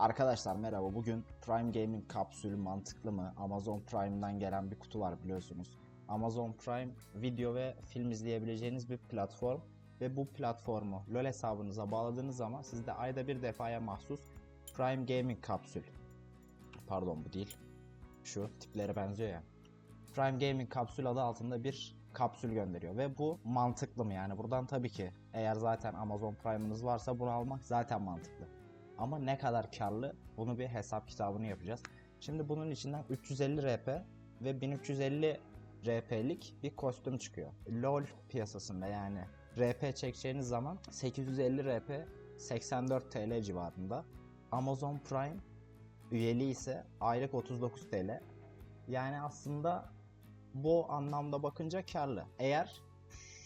Arkadaşlar merhaba. Bugün Prime Gaming kapsülü mantıklı mı? Amazon Prime'dan gelen bir kutu var biliyorsunuz. Amazon Prime video ve film izleyebileceğiniz bir platform ve bu platformu LoL hesabınıza bağladığınız zaman sizde ayda bir defaya mahsus Prime Gaming kapsül. Pardon bu değil. Şu tiplere benziyor ya. Prime Gaming kapsül adı altında bir kapsül gönderiyor ve bu mantıklı mı yani buradan tabii ki eğer zaten Amazon Prime'ınız varsa bunu almak zaten mantıklı. Ama ne kadar karlı bunu bir hesap kitabını yapacağız. Şimdi bunun içinden 350 RP ve 1350 RP'lik bir kostüm çıkıyor. LoL piyasasında yani RP çekeceğiniz zaman 850 RP 84 TL civarında. Amazon Prime üyeliği ise aylık 39 TL. Yani aslında bu anlamda bakınca karlı. Eğer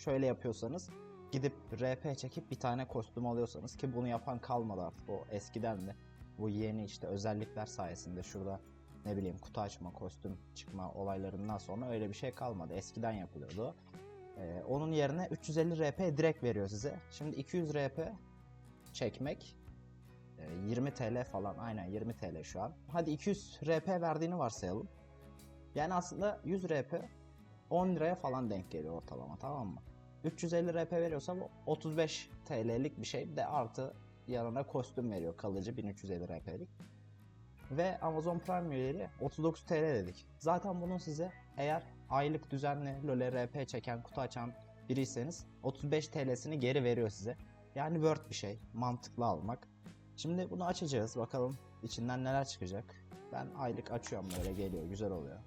şöyle yapıyorsanız gidip RP çekip bir tane kostüm alıyorsanız ki bunu yapan kalmadı artık o eskiden de. Bu yeni işte özellikler sayesinde şurada ne bileyim kutu açma kostüm çıkma olaylarından sonra öyle bir şey kalmadı. Eskiden yapılıyordu. Ee, onun yerine 350 RP direkt veriyor size. Şimdi 200 RP çekmek e, 20 TL falan aynen 20 TL şu an. Hadi 200 RP verdiğini varsayalım. Yani aslında 100 RP 10 liraya falan denk geliyor ortalama tamam mı 350 RP veriyorsa bu 35 TL'lik bir şey de artı yanına kostüm veriyor kalıcı 1350 RP'lik. Ve Amazon Prime üyeleri 39 TL dedik. Zaten bunun size eğer aylık düzenli LoL RP çeken kutu açan biriyseniz 35 TL'sini geri veriyor size. Yani worth bir şey. Mantıklı almak. Şimdi bunu açacağız. Bakalım içinden neler çıkacak. Ben aylık açıyorum böyle geliyor. Güzel oluyor.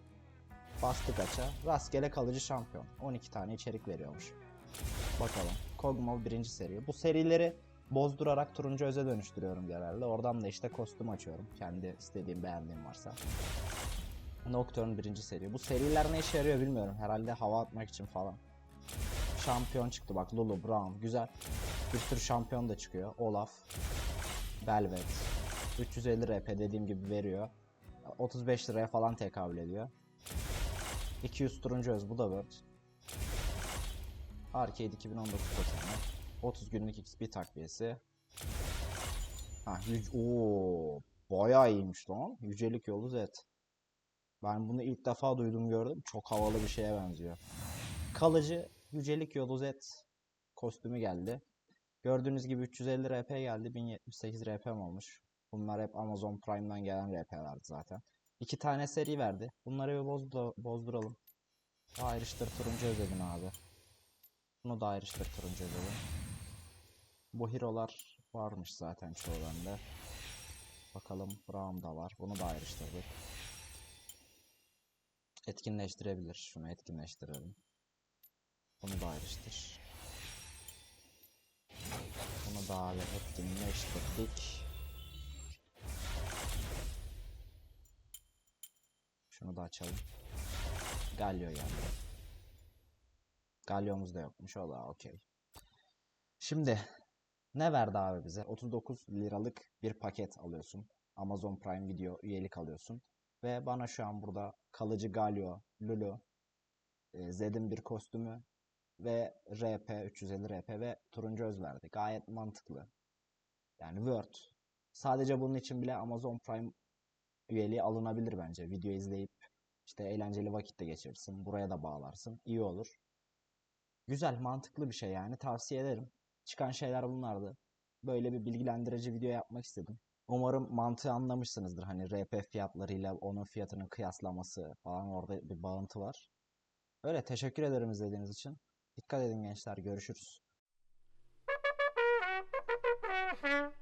Bastık aça. Rastgele kalıcı şampiyon. 12 tane içerik veriyormuş. Bakalım. Kog'Maw birinci seri. Bu serileri bozdurarak turuncu öze dönüştürüyorum genelde. Oradan da işte kostüm açıyorum. Kendi istediğim beğendiğim varsa. Nocturne birinci seri. Bu seriler ne işe yarıyor bilmiyorum. Herhalde hava atmak için falan. Şampiyon çıktı bak. Lulu, Brown. Güzel. Bir sürü şampiyon da çıkıyor. Olaf. Velvet. 350 RP dediğim gibi veriyor. 35 liraya falan tekabül ediyor. 200 turuncu öz. Bu da Word. Arcade 2019 tokeni. 30 günlük XP takviyesi. Ha, yüc Oo, bayağı iyiymiş lan. Yücelik yolu Z. Ben bunu ilk defa duydum gördüm. Çok havalı bir şeye benziyor. Kalıcı Yücelik yolu Z kostümü geldi. Gördüğünüz gibi 350 RP geldi. 1078 RP'm olmuş. Bunlar hep Amazon Prime'dan gelen RP'lerdi zaten. İki tane seri verdi. Bunları bir bozdu- bozduralım. Ayrıştır turuncu ödedim abi. Bunu da ayrıştır turuncu. Bu hero'lar varmış zaten çoğu bende. Bakalım Brown da var. Bunu da ayrıştırdık. Etkinleştirebilir. Şunu etkinleştirelim. Bunu da ayrıştır. Bunu da abi etkinleştirdik. Şunu da açalım. Galio geldi. Galyomuz da yokmuş. O da okey. Şimdi ne verdi abi bize? 39 liralık bir paket alıyorsun. Amazon Prime Video üyelik alıyorsun. Ve bana şu an burada kalıcı Galio, Lulu, e, Zed'in bir kostümü ve RP, 350 RP ve turuncu öz verdi. Gayet mantıklı. Yani Word. Sadece bunun için bile Amazon Prime üyeliği alınabilir bence. Video izleyip işte eğlenceli vakit de geçirirsin. Buraya da bağlarsın. İyi olur. Güzel, mantıklı bir şey yani. Tavsiye ederim. Çıkan şeyler bunlardı. Böyle bir bilgilendirici video yapmak istedim. Umarım mantığı anlamışsınızdır. Hani RP fiyatlarıyla onun fiyatının kıyaslaması falan orada bir bağıntı var. Öyle teşekkür ederim izlediğiniz için. Dikkat edin gençler. Görüşürüz.